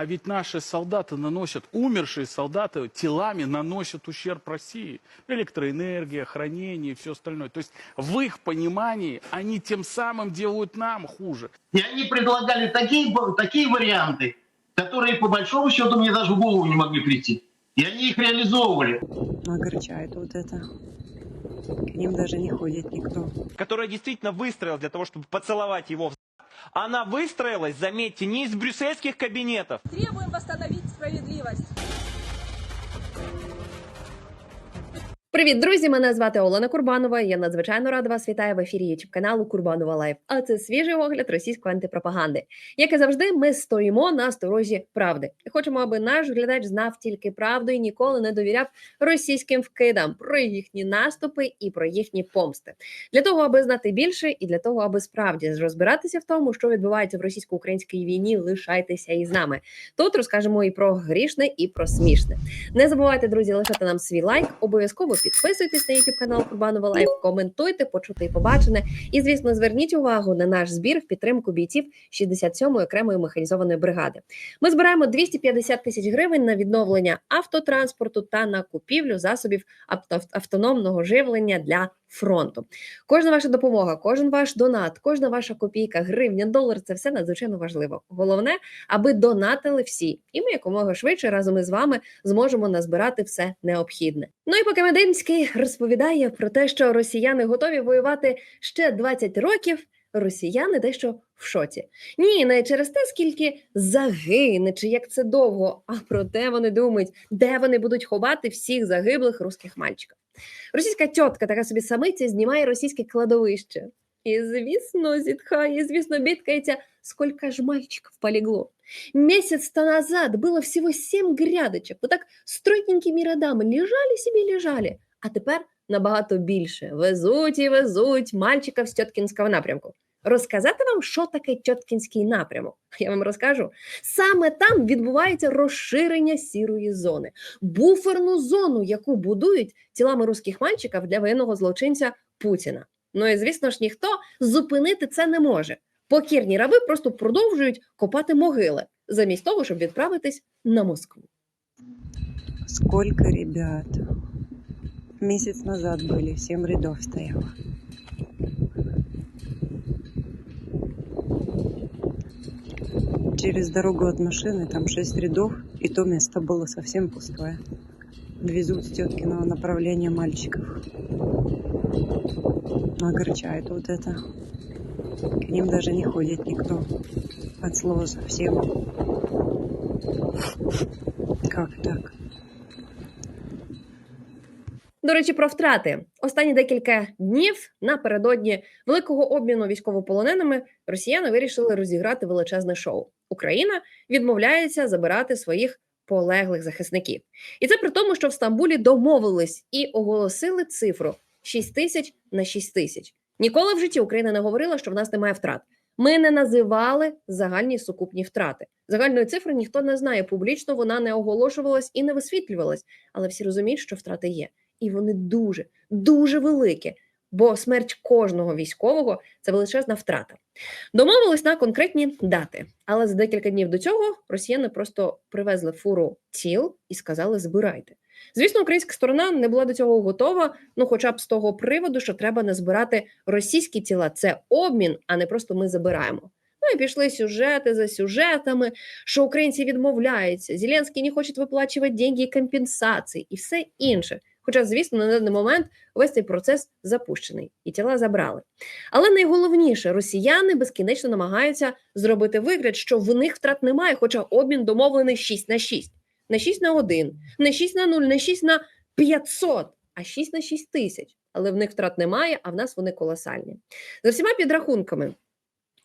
А ведь наши солдаты наносят, умершие солдаты телами наносят ущерб России. Электроэнергия, хранение и все остальное. То есть в их понимании они тем самым делают нам хуже. И они предлагали такие, такие варианты, которые по большому счету мне даже в голову не могли прийти. И они их реализовывали. огорчает вот это. К ним даже не ходит никто. которая действительно выстроилась для того, чтобы поцеловать его она выстроилась, заметьте, не из брюссельских кабинетов. Требуем восстановить справедливость. Привіт, друзі! Мене звати Олена Курбанова. Я надзвичайно рада вас вітаю в ефірі youtube каналу Курбанова Лайф. А це свіжий огляд російської антипропаганди. Як і завжди, ми стоїмо на сторожі правди. І хочемо, аби наш глядач знав тільки правду і ніколи не довіряв російським вкидам про їхні наступи і про їхні помсти. Для того, аби знати більше, і для того, аби справді розбиратися в тому, що відбувається в російсько-українській війні, лишайтеся із нами. Тут розкажемо і про грішне, і про смішне. Не забувайте, друзі, лишати нам свій лайк. Обов'язково підписуйтесь на YouTube канал Курбанова Лайф, коментуйте, почути і побачене. І, звісно, зверніть увагу на наш збір в підтримку бійців 67-ї окремої механізованої бригади. Ми збираємо 250 тисяч гривень на відновлення автотранспорту та на купівлю засобів авто- автономного живлення для фронту. Кожна ваша допомога, кожен ваш донат, кожна ваша копійка, гривня, долар це все надзвичайно важливо. Головне, аби донатили всі, і ми якомога швидше разом із вами зможемо назбирати все необхідне. Ну і поки Мединський розповідає про те, що росіяни готові воювати ще 20 років. Росіяни дещо в шоці. Ні, не через те, скільки загине, чи як це довго, а про те вони думають, де вони будуть ховати всіх загиблих русських мальчиків. Російська тітка, така собі самиця, знімає російське кладовище. І, звісно, зітхає, звісно, бідкається, сколько ж мальчиков полегло. Месяц-то назад было всего семь грядочек. Вот так стройненькими родами лежали себе, лежали. А тепер набагато більше. Везуть і везуть мальчиків з Тьоткінського напрямку. Розказати вам, що таке Тьоткінський напрямок? Я вам розкажу. Саме там відбувається розширення сірої зони, буферну зону, яку будують тілами русських мальчиків для воєнного злочинця Путіна. Ну і звісно ж, ніхто зупинити це не може. Покірні раби просто продовжують копати могили, замість того, щоб відправитись на Москву. Сколько ребят. Месяц назад были, семь рядов стояло. Через дорогу от машины там шесть рядов, и то место было совсем пустое. Везут с теткиного направления мальчиков. Огорчает вот это. К ним даже не ходит никто. От слова совсем. Как так? До речі, про втрати останні декілька днів напередодні великого обміну військовополоненими росіяни вирішили розіграти величезне шоу. Україна відмовляється забирати своїх полеглих захисників, і це при тому, що в Стамбулі домовились і оголосили цифру 6 тисяч на 6 тисяч. Ніколи в житті Україна не говорила, що в нас немає втрат. Ми не називали загальні сукупні втрати. Загальної цифри ніхто не знає. Публічно вона не оголошувалась і не висвітлювалась, але всі розуміють, що втрати є і вони дуже, дуже великі. Бо смерть кожного військового це величезна втрата. Домовились на конкретні дати, але за декілька днів до цього росіяни просто привезли фуру тіл і сказали: збирайте. Звісно, українська сторона не була до цього готова. Ну, хоча б з того приводу, що треба не збирати російські тіла. Це обмін, а не просто ми забираємо. Ну і пішли сюжети за сюжетами, що українці відмовляються. Зеленський не хоче виплачувати деньги і компенсації і все інше. Хоча, звісно, на даний момент весь цей процес запущений і тіла забрали. Але найголовніше, росіяни безкінечно намагаються зробити вигляд, що в них втрат немає, хоча обмін домовлений 6 на 6. Не 6 на 1, не 6 на 0, не 6 на 500, а 6 на 6 тисяч. Але в них втрат немає, а в нас вони колосальні. За всіма підрахунками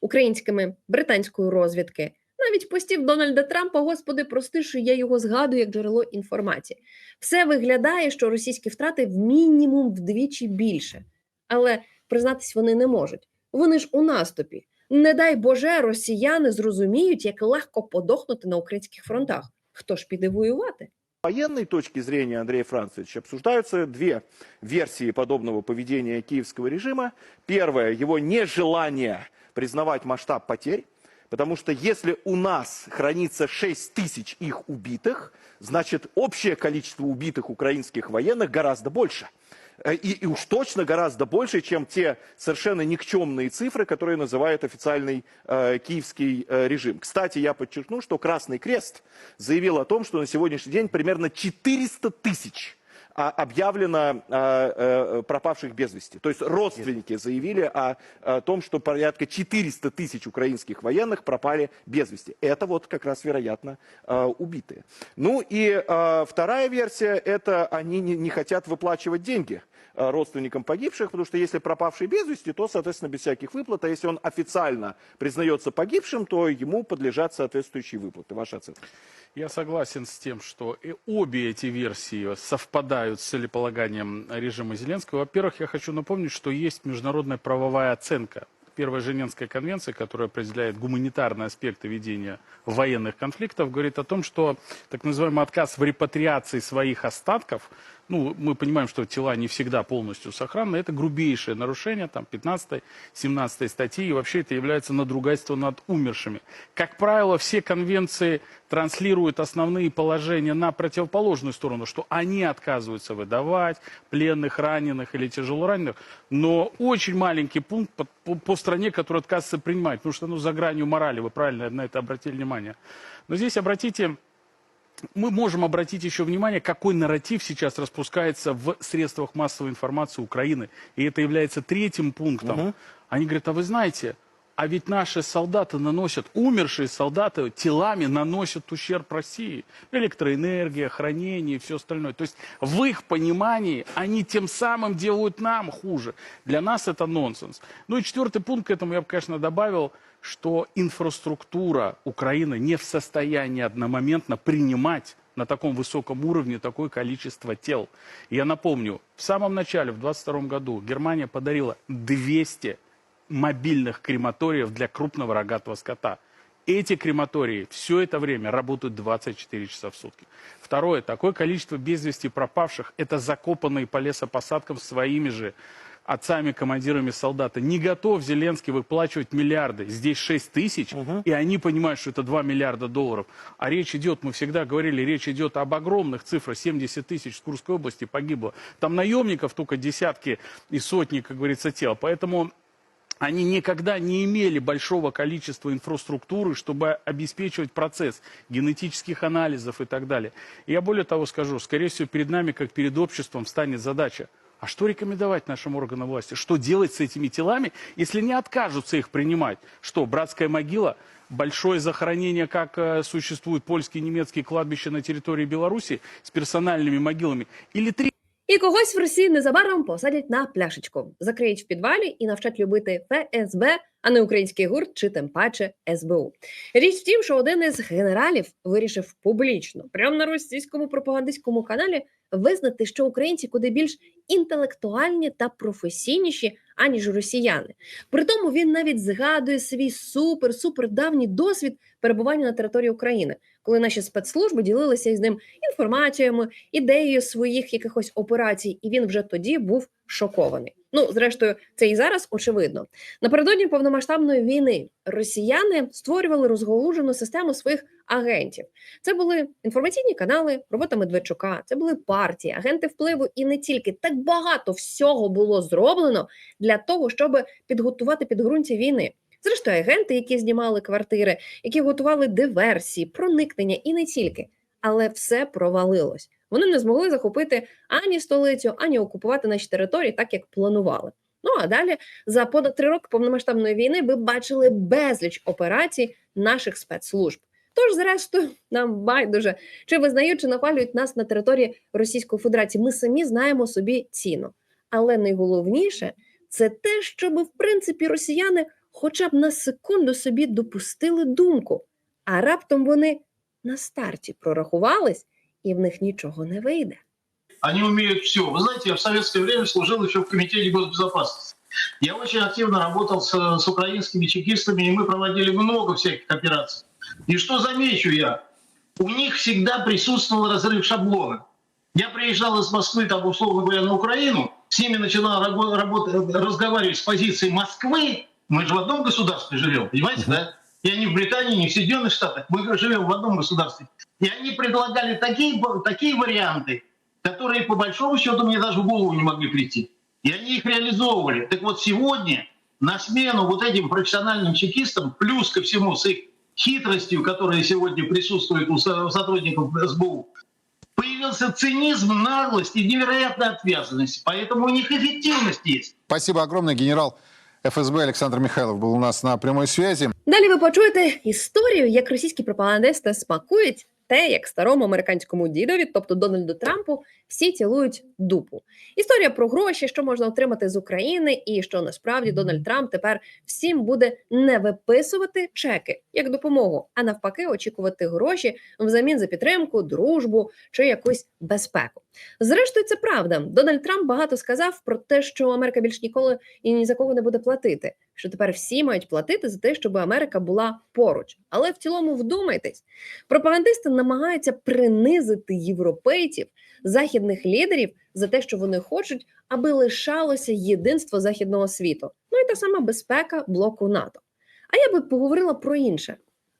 українськими, британської розвідки, навіть постів Дональда Трампа, господи, прости, що я його згадую як джерело інформації. Все виглядає, що російські втрати в мінімум вдвічі більше, але признатись вони не можуть. Вони ж у наступі. Не дай Боже, росіяни зрозуміють, як легко подохнути на українських фронтах. Хто ж піде воювати? военной точки зрения, Андрей Францевич, обсуждаются две версии подобного поведения киевского режима. Первое – его нежелание признавать масштаб потерь, Потому что если у нас хранится 6 тысяч их убитых, значит общее количество убитых украинских военных гораздо больше. Э, И, и уж точно гораздо больше, чем те совершенно никчемные цифры, которые называет официальный э, киевский э, режим. Кстати, я подчеркну, что Красный Крест заявил о том, что на сегодняшний день примерно 400 тысяч а, объявлено а, э, пропавших без вести. То есть родственники заявили о, том, что порядка 400 тысяч украинских военных пропали без вести. Это вот как раз, вероятно, а, убитые. Ну и а, вторая версия, это они не, хотят выплачивать деньги а, родственникам погибших, потому что если пропавший без вести, то, соответственно, без всяких выплат, а если он официально признается погибшим, то ему подлежат соответствующие выплаты. Ваша оценка? Я согласен с тем, что обе эти версии совпадают с целеполаганием режима Зеленского. Во-первых, я хочу напомнить, что есть международная правовая оценка. Первая Женевская конвенция, которая определяет гуманитарные аспекты ведения военных конфликтов, говорит о том, что так называемый отказ в репатриации своих остатков, ну, мы понимаем, что тела не всегда полностью сохранны, это грубейшее нарушение, там, 15-17 статьи, и вообще это является надругательством над умершими. Как правило, все конвенции транслируют основные положения на противоположную сторону, что они отказываются выдавать пленных, раненых или тяжело раненых, но очень маленький пункт по, по- по стране, который отказывается принимать, потому что ну, за гранью морали, вы правильно на это обратили внимание. Но здесь обратите мы можем обратить еще внимание, какой нарратив сейчас распускается в средствах массовой информации Украины. И это является третьим пунктом. Они говорят, а вы знаете, а ведь наши солдаты наносят, умершие солдаты телами наносят ущерб России. Электроэнергия, хранение и все остальное. То есть в их понимании они тем самым делают нам хуже. Для нас это нонсенс. Ну и четвертый пункт к этому я бы, конечно, добавил, что инфраструктура Украины не в состоянии одномоментно принимать на таком высоком уровне такое количество тел. Я напомню, в самом начале, в 22 году, Германия подарила 200 мобильных крематориев для крупного рогатого скота. Эти крематории все это время работают 24 часа в сутки. Второе, такое количество без вести пропавших, это закопанные по лесопосадкам своими же отцами, командирами солдаты. Не готов Зеленский выплачивать миллиарды. Здесь 6 тысяч, и они понимают, что это 2 миллиарда долларов. А речь идет, мы всегда говорили, речь идет об огромных цифрах. 70 тысяч в Курской области погибло. Там наемников только десятки и сотни, как говорится, тел. Поэтому они никогда не имели большого количества инфраструктуры, чтобы обеспечивать процесс генетических анализов и так далее. И я более того скажу, скорее всего, перед нами, как перед обществом, станет задача, а что рекомендовать нашим органам власти? Что делать с этими телами, если не откажутся их принимать? Что, братская могила? Большое захоронение, как э, существуют польские и немецкие кладбища на территории Беларуси с персональными могилами? Или три І когось в Росії незабаром посадять на пляшечку, закриють в підвалі і навчать любити ФСБ, а не український гурт чи тим паче СБУ. Річ в тім, що один із генералів вирішив публічно, прямо на російському пропагандистському каналі, визнати, що українці куди більш інтелектуальні та професійніші, аніж росіяни. При тому він навіть згадує свій супер супер давній досвід перебування на території України, коли наші спецслужби ділилися із ним інформаціями, ідеєю своїх якихось операцій, і він вже тоді був шокований. Ну, зрештою, це і зараз очевидно. Напередодні повномасштабної війни росіяни створювали розголужену систему своїх агентів. Це були інформаційні канали, робота Медведчука, це були партії, агенти впливу, і не тільки так багато всього було зроблено для того, щоб підготувати підґрунтя війни. Зрештою, агенти, які знімали квартири, які готували диверсії, проникнення і не тільки, але все провалилось. Вони не змогли захопити ані столицю, ані окупувати наші території, так як планували. Ну а далі за понад три роки повномасштабної війни ви бачили безліч операцій наших спецслужб. Тож, зрештою, нам байдуже чи визнають, чи нахвалюють нас на території Російської Федерації. Ми самі знаємо собі ціну. Але найголовніше це те, щоб в принципі росіяни хоча б на секунду собі допустили думку, а раптом вони на старті прорахувались, і в них нічого не вийде. Они умеют все. Вы знаете, я в советское время служил еще в Комитете госбезопасности. Я очень активно работал с, с украинскими чекистами, и мы проводили много всяких операций. И что замечу я? У них всегда присутствовал разрыв шаблона. Я приезжал из Москвы, там, условно говоря, на Украину, с ними начинал рабо- работать, разговаривать с позиции Москвы, мы же в одном государстве живем, понимаете, да? Я не в Британии, не в Соединенных Штатах. Мы живем в одном государстве. И они предлагали такие, такие варианты, которые по большому счету мне даже в голову не могли прийти. И они их реализовывали. Так вот сегодня на смену вот этим профессиональным чекистам, плюс ко всему с их хитростью, которая сегодня присутствует у со- сотрудников СБУ, появился цинизм, наглость и невероятная отвязанность. Поэтому у них эффективность есть. Спасибо огромное. Генерал ФСБ Александр Михайлов был у нас на прямой связи. Далі ви почуєте історію, як російські пропагандисти смакують те, як старому американському дідові, тобто Дональду Трампу, всі цілують дупу. Історія про гроші, що можна отримати з України, і що насправді Дональд Трамп тепер всім буде не виписувати чеки як допомогу, а навпаки, очікувати гроші взамін за підтримку, дружбу чи якусь безпеку. Зрештою, це правда. Дональд Трамп багато сказав про те, що Америка більш ніколи і ні за кого не буде платити. Що тепер всі мають платити за те, щоб Америка була поруч. Але в цілому вдумайтесь, пропагандисти намагаються принизити європейців, західних лідерів за те, що вони хочуть, аби лишалося єдинство західного світу. Ну і та сама безпека блоку НАТО. А я би поговорила про інше.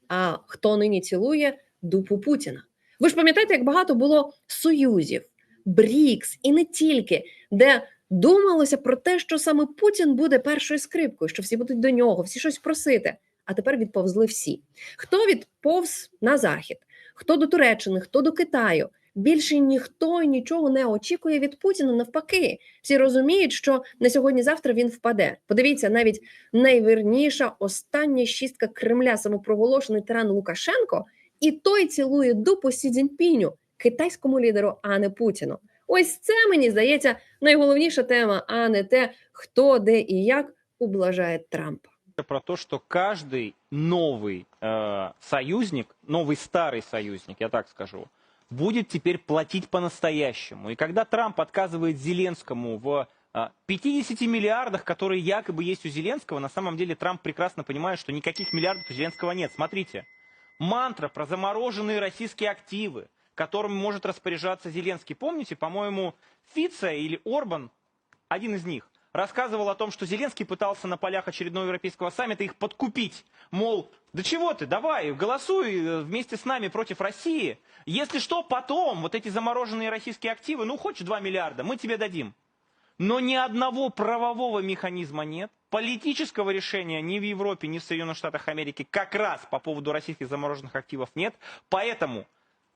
А хто нині цілує дупу Путіна? Ви ж пам'ятаєте, як багато було союзів, БРІКС і не тільки, де думалося про те, що саме Путін буде першою скрипкою, що всі будуть до нього, всі щось просити. А тепер відповзли всі. Хто відповз на захід, хто до Туреччини, хто до Китаю Більше ніхто і нічого не очікує від Путіна. Навпаки, всі розуміють, що на сьогодні-завтра він впаде. Подивіться, навіть найвірніша остання шістка Кремля, самопроголошений тиран Лукашенко, і той цілує дупу Сі Цзіньпіню, китайському лідеру, а не Путіну. Ось це мені здається найголовніша тема, а не те, хто де і як ублажає Трампа. про то, что каждый новый э, союзник, новый старый союзник, я так скажу, будет теперь платить по-настоящему. И когда Трамп отказывает Зеленскому в э, 50 миллиардах, которые якобы есть у Зеленского, на самом деле Трамп прекрасно понимает, что никаких миллиардов у Зеленского нет. Смотрите, мантра про замороженные российские активы, которыми может распоряжаться Зеленский. Помните, по-моему, Фица или Орбан, один из них, рассказывал о том, что Зеленский пытался на полях очередного европейского саммита их подкупить. Мол, да чего ты, давай, голосуй э, вместе с нами против России. Если что, потом вот эти замороженные российские активы, ну хочешь 2 миллиарда, мы тебе дадим. Но ни одного правового механизма нет. Политического решения ни в Европе, ни в Соединенных Штатах Америки как раз по поводу российских замороженных активов нет. Поэтому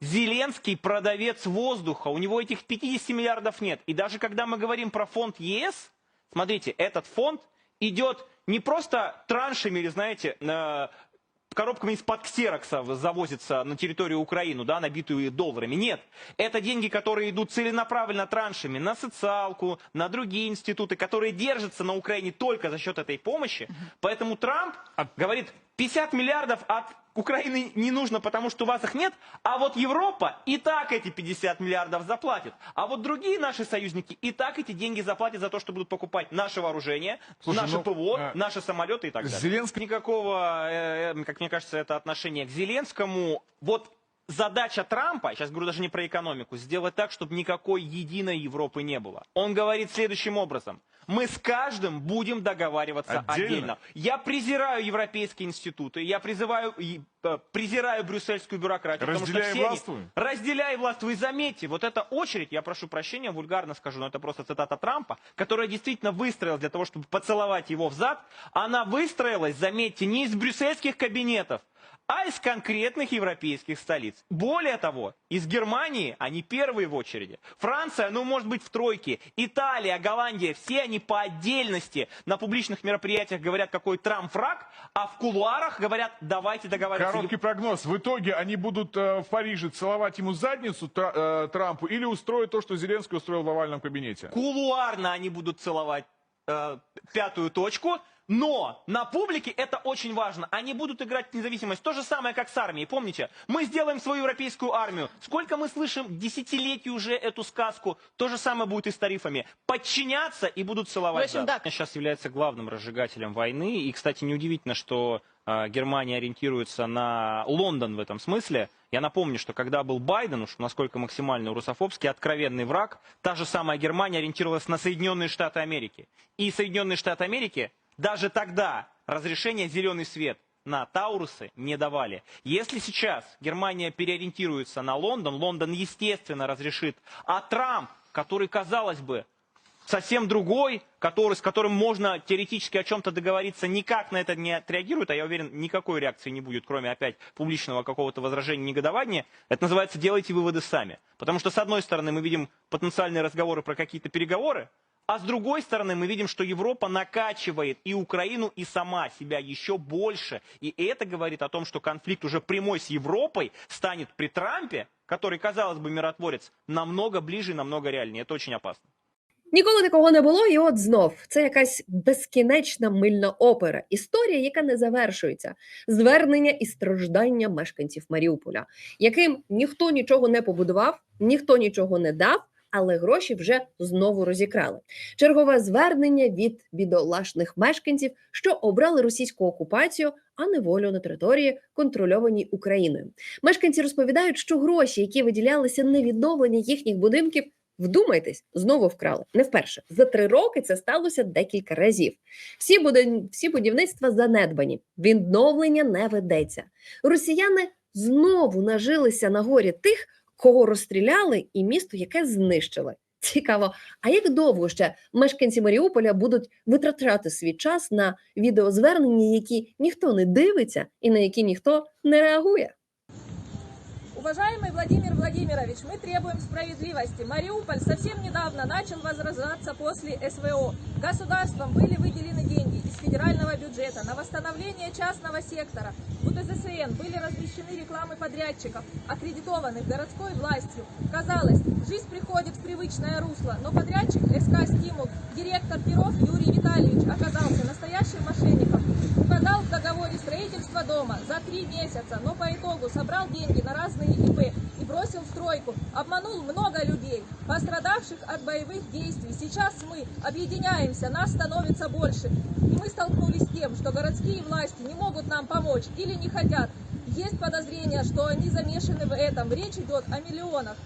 Зеленский продавец воздуха, у него этих 50 миллиардов нет. И даже когда мы говорим про фонд ЕС, смотрите, этот фонд идет не просто траншами или, знаете, коробками из-под ксерокса завозится на территорию Украины, да, набитую долларами. Нет, это деньги, которые идут целенаправленно траншами на социалку, на другие институты, которые держатся на Украине только за счет этой помощи. Поэтому Трамп говорит, 50 миллиардов от Украины не нужно, потому что у вас их нет, а вот Европа и так эти 50 миллиардов заплатит. А вот другие наши союзники и так эти деньги заплатят за то, что будут покупать наше вооружение, Слушай, наше ну, ПВО, а, наши самолеты и так далее. Зеленский Никакого, э, э, как мне кажется, это отношение к Зеленскому. Вот задача Трампа, сейчас говорю даже не про экономику, сделать так, чтобы никакой единой Европы не было. Он говорит следующим образом. Мы с каждым будем договариваться Отдельно? отдельно. Я презираю европейские институты, я призываю, и, э, презираю брюссельскую бюрократию. потому что Разделяй и все они- властвуй. Разделяй власть. Вы заметьте, вот эта очередь, я прошу прощения, вульгарно скажу, но это просто цитата Трампа, которая действительно выстроилась для того, чтобы поцеловать его в зад, она выстроилась, заметьте, не из брюссельских кабинетов, а из конкретных европейских столиц. Более того, из Германии они первые в очереди. Франция, ну, может быть, в тройке. Италия, Голландия, все они по отдельности на публичных мероприятиях говорят, какой Трамп враг, а в кулуарах говорят, давайте договариваться. Короткий прогноз. В итоге они будут э, в Париже целовать ему задницу Тра- э, Трампу или устроить то, что Зеленский устроил в овальном кабинете? Кулуарно они будут целовать э, пятую точку, но на публике это очень важно. Они будут играть в независимость. То же самое, как с армией. Помните, мы сделаем свою европейскую армию. Сколько мы слышим десятилетий уже эту сказку. То же самое будет и с тарифами. Подчиняться и будут целовать. В общем, зад. Сейчас является главным разжигателем войны. И, кстати, неудивительно, что э, Германия ориентируется на Лондон в этом смысле. Я напомню, что когда был Байден, уж насколько максимально русофобский, откровенный враг, та же самая Германия ориентировалась на Соединенные Штаты Америки. И Соединенные Штаты Америки даже тогда разрешение «зеленый свет» на Таурусы не давали. Если сейчас Германия переориентируется на Лондон, Лондон, естественно, разрешит. А Трамп, который, казалось бы, совсем другой, который, с которым можно теоретически о чем-то договориться, никак на это не отреагирует, а я уверен, никакой реакции не будет, кроме опять публичного какого-то возражения, негодования. Это называется «делайте выводы сами». Потому что, с одной стороны, мы видим потенциальные разговоры про какие-то переговоры, а с другой стороны, мы видим, что Европа накачивает и Украину, и сама себя еще больше. И это говорит о том, что конфликт уже прямой с Европой станет при Трампе, который, казалось бы, миротворец, намного ближе и намного реальнее. Это очень опасно. Ніколи такого не було, і от знов це якась безкінечна мильна опера, історія, яка не завершується, звернення і страждання мешканців Маріуполя, яким ніхто нічого не побудував, ніхто нічого не дав. Але гроші вже знову розікрали. Чергове звернення від бідолашних мешканців, що обрали російську окупацію, а не волю на території, контрольованій Україною. Мешканці розповідають, що гроші, які виділялися на відновлення їхніх будинків, Вдумайтесь, знову вкрали. Не вперше. За три роки це сталося декілька разів. Всі, будин... Всі будівництва занедбані, відновлення не ведеться. Росіяни знову нажилися на горі тих, кого розстріляли, і місто, яке знищили. Цікаво, а як довго ще мешканці Маріуполя будуть витрачати свій час на відеозвернення, які ніхто не дивиться і на які ніхто не реагує? Уважаемый Владимир Владимирович, мы требуем справедливости. Мариуполь совсем недавно начал возрождаться после СВО. Государством были выделены деньги из федерального бюджета на восстановление частного сектора. В УТЗСН были размещены рекламы подрядчиков, аккредитованных городской властью. Казалось, жизнь приходит в привычное русло, но подрядчик СК «Стимул», директор Перов Юрий Витальевич оказался настоящим мошенником. Угадал в договоре строительство дома за три месяца, но по итогу собрал деньги на разные ИП и бросил в стройку. Обманул много людей, пострадавших от боевых действий. Сейчас мы объединяемся, нас становится больше. И мы столкнулись с тем, что городские власти не могут нам помочь или не хотят. Есть подозрение, что они замешаны в этом. Речь идет о миллионах.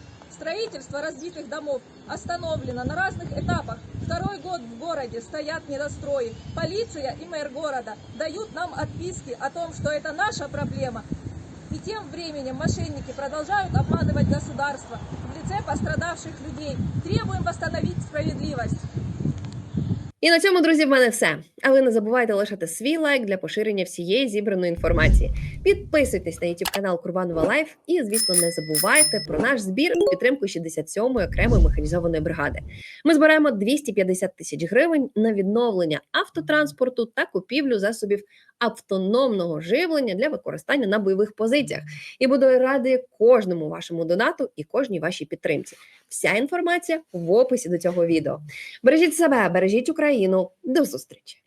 Строительство разбитых домов остановлено на разных этапах. Второй год в городе стоят недострои. Полиция и мэр города дают нам отписки о том, что это наша проблема. И тем временем мошенники продолжают обманывать государство в лице пострадавших людей. Требуем восстановить справедливость. І на цьому, друзі, в мене все. А ви не забувайте лишати свій лайк для поширення всієї зібраної інформації. Підписуйтесь на YouTube канал Курбанова Лайф і, звісно, не забувайте про наш збір у підтримку 67-ї окремої механізованої бригади. Ми збираємо 250 тисяч гривень на відновлення автотранспорту та купівлю засобів автономного живлення для використання на бойових позиціях. І буду радий кожному вашому донату і кожній вашій підтримці. Вся інформація в описі до цього відео. Бережіть себе, бережіть Україну. До зустрічі!